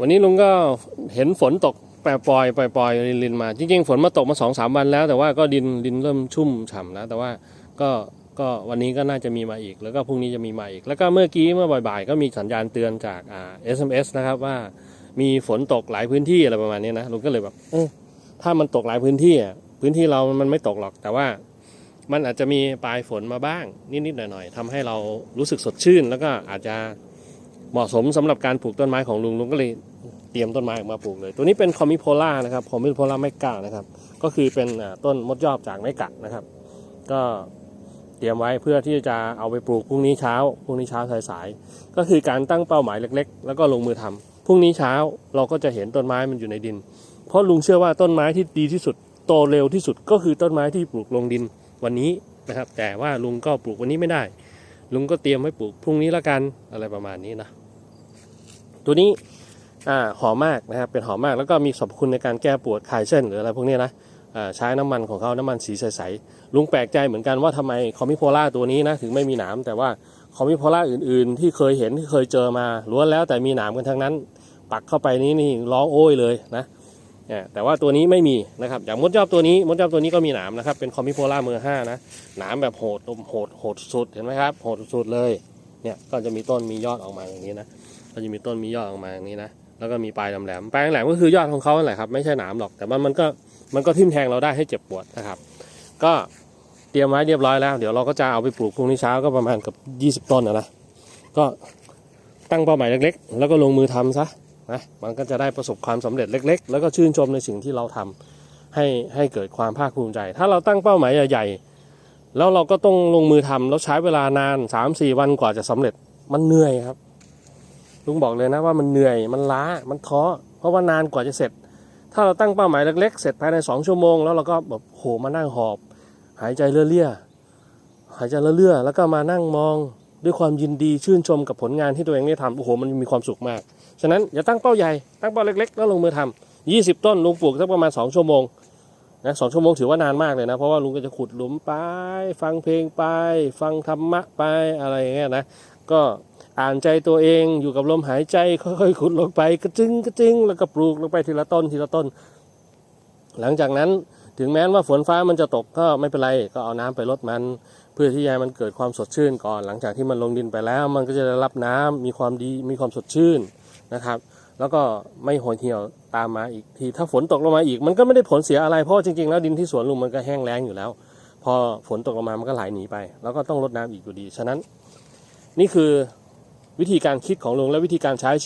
วันนี้ลุงก็เห็นฝนตกแปรปลอยปล่อยปล่อยลินมา จริงๆ ฝนมาตกมาสองสามวันแล้ว แต่ว่าก็ดินดินเริ่มชุ่มฉ่ำแล้วแต่ว่าก็ก็วันนี้ก็น่าจะมีมาอีก แล้วก็พรุ่งนี้จะมีมาอีก แล้วก็เมื่อกี้เมื่อบ่ายๆ ก็มีสัญญาณเตือนจากอ่า SMS นะครับว่ามีฝนตกหลายพื้นที่อะไรประมาณนี้นะลุงก็เลยแบบเออถ้ามันตกหลายพื้นที่อะพื้นที่เรามันไม่ตกหรอกแต่ว่ามันอาจจะมีปลายฝนมาบ้างนิดๆหน่อยๆทำให้เรารู้สึกสดชื่น แล้วก็อาจจะ เหมาะสมสำหรับการปลูกต้นไม้ของลุงลุงก็เลยเตรียมต้นไม้ออกมาปลูกเลย ตัวนี้เป็นคอมิโพล่านะครับคอมิโพล่าไมกานะครับ ก็คือเป็นต้นมดยอบจากไมกะนะครับ ก็เตรียมไว้เพื่อที่จะเอาไปปลูกพรุ่งนี้เช้าพรุ่งนี้เช้าสายๆก็คือการตั้งเป้าหมายเล็ก ๆ แล้วก็ลงมือทำพรุ่งนี้เช้าเราก็จะเห็นต้นไม้มันอยู่ในดิน เพราะลุงเชื่อว่าต้นไม้ที่ดีที่สุด โตเร็วที่สุดก็คือต้นไม้ที่ปลูกลงดินวันนี้นะครับ แต่ว่าลุงก็ปลูกวันนี้ไม่ได้ ลุงก็เตรียมไว้ปลูกพรุ่งนี้ละกันอะไรประมาณนี้นะ ตัวนี้อ่าหอมมากนะครับเป็นหอมมากแล้วก็มีสรรพคุณในการแก้ปวดคลายเส้นหรืออะไรพวกนี้นะใช้น้ำมันของเขาน้ำมันสีใสๆลุงแปลกใจเหมือนกันว่าทำไมคอมิโพล่าตัวนี้นะถึงไม่มีหนามแต่ว่าคอมิโพล่าอื่นๆ ที่เคยเห็นที่เคยเจอมาล้วนแล้วแต่มีหนามกันทั้งนั้น ปักเข้าไปนี้นี่ร้องโอ้ยเลยนะแต่ว่าตัวนี้ไม่มีนะครับอย่างมดยอบตัวนี้มดยอบตัวนี้ก็มีหนามนะครับเป็นคอมิโพล่าเมอร์ห้านะหนามแบบโหดโหดโหดสุดเห็นไหมครับโหดสุดเลยเนี่ยก็จะมีต้นมียอดออกมาอย่างนี้นะ ก็จะมีต้นมียอดออกมาอย่างนี้นะแล้วก็มีปลายแหลมๆปลายแหลมก็คือยอดของเขาแหละครับไม่ใช่หนามหรอก แต่มันมันก็มันก็ทิ่มแทงเราได้ให้เจ็บปวดนะครับ ก็เตรียมไว้เรียบร้อยแล้ว เดี๋ยวเราก็จะเอาไปปลูกพรุ่งนี้เช้าก็ประมาณกับ 20 ต้นนะนะก็ตั้งเป้าหมายเล็ก ๆ แล้วก็ลงมือทำซะนะมันก็จะได้ประสบความสำเร็จเล็ก ๆ แล้วก็ชื่นชมในสิ่งที่เราทำให้ให้เกิดความภาคภูมิใจ ถ้าเราตั้งเป้าหมายใหญ่ๆแล้วเราก็ต้องลงมือทำแล้วใช้เวลานาน 3-4 วันกว่าจะสำเร็จมันเหนื่อยครับ ลุงบอกเลยนะว่ามันเหนื่อยมันล้ามันท้อเพราะว่านานกว่าจะเสร็จ ถ้าเราตั้งเป้าหมายเล็ก ๆ เสร็จภายในสองชั่วโมง แล้วเราก็แบบโหมานั่งหอบ หายใจเลื่อๆหายใจเลื่อๆแล้วก็มานั่งมองด้วยความยินดีชื่นชมกับผลงานที่ตัวเองได้ทำโอ้โหมันมีความสุขมาก ฉะนั้นอย่าตั้งเป้าใหญ่ตั้งเป้าเล็กๆ แล้วลงมือทำ20 ต้นลุงปลูกสักประมาณ 2 ชั่วโมงนะสองชั่วโมงถือว่านานมากเลยนะ เพราะว่าลุงก็จะขุดหลุมไป ฟังเพลงไป ฟังธรรมะไปอะไรอย่างเงี้ยนะ ก็ อ่านใจตัวเองอยู่กับลมหายใจค่อยๆขุดลงไปกระจึงกระจึงแล้วก็ปลูกลงไปทีละต้นทีละต้น หลังจากนั้นถึงแม้ว่าฝนฟ้ามันจะตกก็ไม่เป็นไรก็เอาน้ำไปรดมัน เพื่อที่จะมันเกิดความสดชื่นก่อน หลังจากที่มันลงดินไปแล้ว มันก็จะได้รับน้ำมีความดีมีความสดชื่นนะครับ แล้วก็ไม่โหยเหี่ยวตามมาอีกทีถ้าฝนตกลงมาอีก มันก็ไม่ได้ผลเสียอะไรเพราะจริงๆแล้วดินที่สวนลุงมันก็แห้งแล้งอยู่แล้ว พอฝนตกลงมามันก็ไหลหนีไป แล้วก็ต้องรดน้ำอีกอยู่ดี ฉะนั้น นี่คือ วิธีการคิดของลุงและวิธีการใช้